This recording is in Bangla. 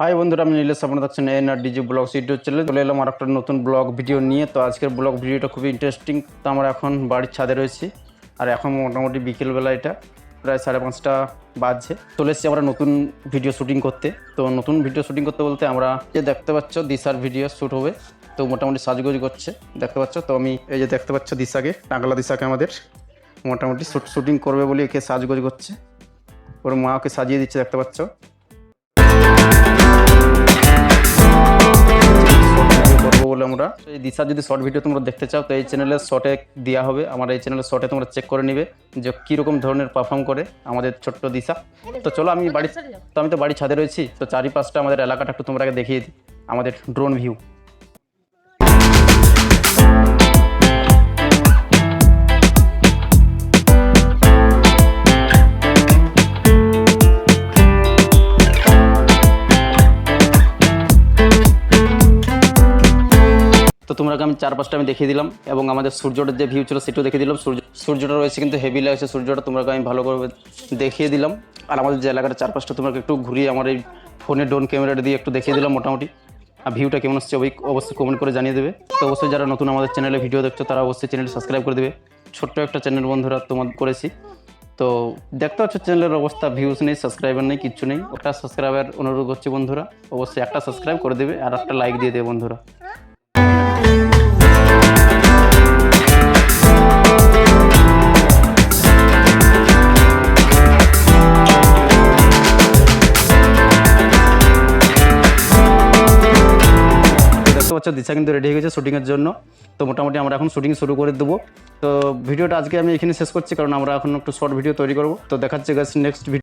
হাই বন্ধুরা, আমি নীলেশ, আপনারা দেখছেন N R DG blog YouTube channel চলে এলাম আর একটা নতুন ব্লগ ভিডিও নিয়ে। তো আজকের ব্লগ ভিডিওটা খুবই ইন্টারেস্টিং তো আমরা এখন বাড়ির ছাদে রয়েছি। আর এখন মোটামুটি বিকেলবেলা এটা। প্রায় সাড়ে পাঁচটা বাজছে। চলে এসেছি আমরা নতুন ভিডিও শ্যুটিং করতে। তো নতুন ভিডিও শ্যুটিং করতে বলতে আমরা যে দেখতে পাচ্ছ, দিশার ভিডিও শ্যুট হবে। তো মোটামুটি সাজগোজ করছে। দেখতে পাচ্ছ? তো আমি এই যে দেখতে পাচ্ছ দিশাকে টাকলা দিশাকে আমাদের। মোটামুটি শ্যুটিং করবে বলে একে সাজগোজ করছে। ওর মা ওকে সাজিয়ে দিচ্ছে, দেখতে পাচ্ছ? আমরা এই দিশা যদি শর্ট ভিডিও তোমরা দেখতে চাও, তো এই চ্যানেলের শর্টে দেওয়া হবে। আমার এই চ্যানেলের শর্টে তোমরা চেক করে নিবে যে কীরকম ধরনের পারফর্ম করে আমাদের ছোট্ট দিশা। তো চলো আমি বাড়ি তো আমি তো বাড়ি ছাদে রয়েছি, তো চারিপাশটা আমাদের এলাকাটা একটু তোমরা আগে দেখিয়ে দিই। আমাদের ড্রোন ভিউ তো তোমরা আমি চারপাশটা আমি দেখিয়ে দিলাম এবং আমাদের সূর্যটার যে ভিউ ছিল সেটাও দেখিয়ে দিলাম। সূর্য সূর্যটা রয়েছে কিন্তু হেভি লাগছে সূর্যটা তোমরাকে আমি ভালো করে দেখিয়ে দিলাম। আর আমাদের যে এলাকার চারপাশটা তোমাকে একটু ঘুরিয়ে আমার এই ফোনের ড্রোন ক্যামেরাটা দিয়ে একটু দেখিয়ে দিলাম মোটামুটি। আর ভিউটা কেমন ওই অবশ্যই কমেন্ট করে জানিয়ে দেবে। তো অবশ্যই যারা নতুন আমাদের চ্যানেলে ভিডিও দেখছ, তারা অবশ্যই চ্যানেল সাবস্ক্রাইব করে দেবে। ছোট্ট একটা চ্যানেল বন্ধুরা তোমার করেছি। তো দেখতে পাচ্ছ চ্যানেলের অবস্থা ভিউজ নেই সাবস্ক্রাইবার নেই, কিচ্ছু নেই। ওটা সাবস্ক্রাইবার অনুরোধ করছি বন্ধুরা, অবশ্যই একটা সাবস্ক্রাইব করে দেবে আর একটা লাইক দিয়ে দেবে বন্ধুরা। পাচ্ছ দিশা কিন্তু রেডি হয়ে গেছে শুটিংয়ের জন্য। তো মোটামুটি আমরা এখন শুটিং শুরু করে দেবো। তো ভিডিওটা আজকে আমি এখানে শেষ করছি, কারণ আমরা এখন একটু শর্ট ভিডিও তৈরি করব। তো দেখাচ্ছি গাছ নেক্সট ভিডিও